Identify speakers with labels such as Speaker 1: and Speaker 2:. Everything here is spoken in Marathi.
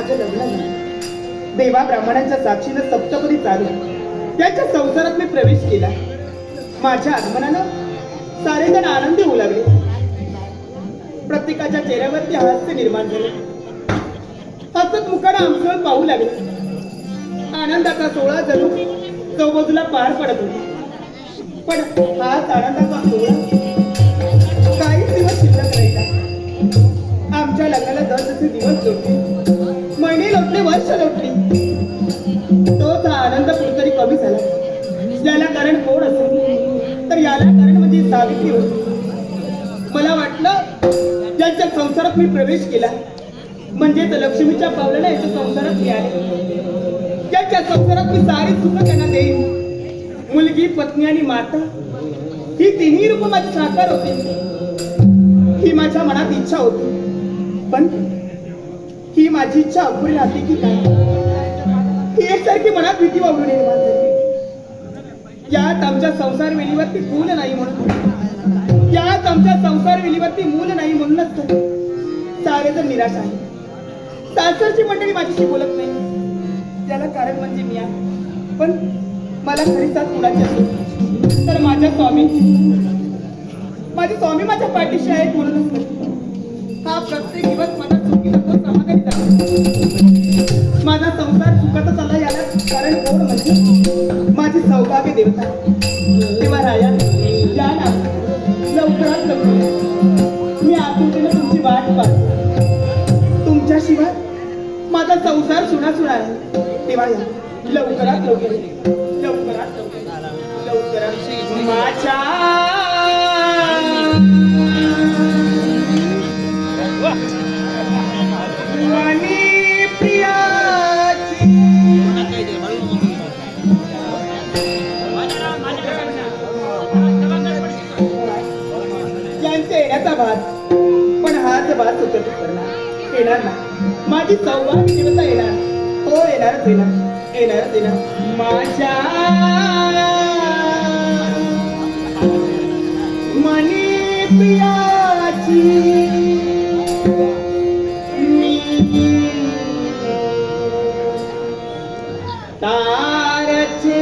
Speaker 1: माझ्या लग्नाने देवा ब्राह्मणांच्या साक्षीनं सप्तपदी चालून त्यांच्या संसारात मी प्रवेश केला. माझ्या आगमनानं सारेजण आनंदी होऊ लागले. प्रत्येकाच्या चेहऱ्यावरती हास्य निर्माण झाले. हसत मुखानं आमचं पाहू लागले. आनंदाचा सोहळा जणू चौबाजूला पार पडत होता. पण हाच आनंदाचा महिने वर्ष लोटली तोच हा आनंद कुठेतरी कमी झाला. याला कारण कोण असेल? तर याला कारण म्हणजे सावित्री होती. मला वाटलं ज्यांच्या संसारात मी प्रवेश केला. म्हणजेच लक्ष्मीच्या पावलाला याच्या संसारात मी आले. ज्यांच्या संसारात मी सारी सुख त्यांना देईन. मुलगी पत्नी आणि माता ही तिन्ही रूप माझी साकार होते. ही माझ्या मनात इच्छा होती. पण ही माझी इच्छा अपुरी राहते की काय? ही एकसारखी मनात भीती वावरून निर्माण झाली यात आमच्या संसार वेलीवरती मूल नाही म्हणून. यात आमच्या संसार वेलीवरती मूल नाही म्हणूनच तर सारे तर निराश आहे. सासरची मंडळी माझ्याशी बोलत नाही. त्याला कारण म्हणजे मी आहे. पण मला खरी साथ कुणाची असेल? तर माझ्या स्वामींची. माझे स्वामी माझ्या पाठीशी आहेत म्हणूनच हा प्रत्येक दिवस मला माझा संसार सुखाचा चालला याला कारण कोण म्हणजे? माझी सौभाग्य देवता. तेव्हा राया या ना. लवकरात लवकर. मी आतुरतेने तुमची वाट पाहतो. तुमच्याशिवाय माझा संसार सुना सुना आहे. तेव्हा या. लवकरात लवकर. लवकरात लवकर. लवकरात. माझ्या यांचे भात पण हाच भात होत करणार येणार ना माझी सौभाग्य देवता येणार. हो येणारच येणार. येणारच येणार. माझ्या मनी पियाची मी तारचे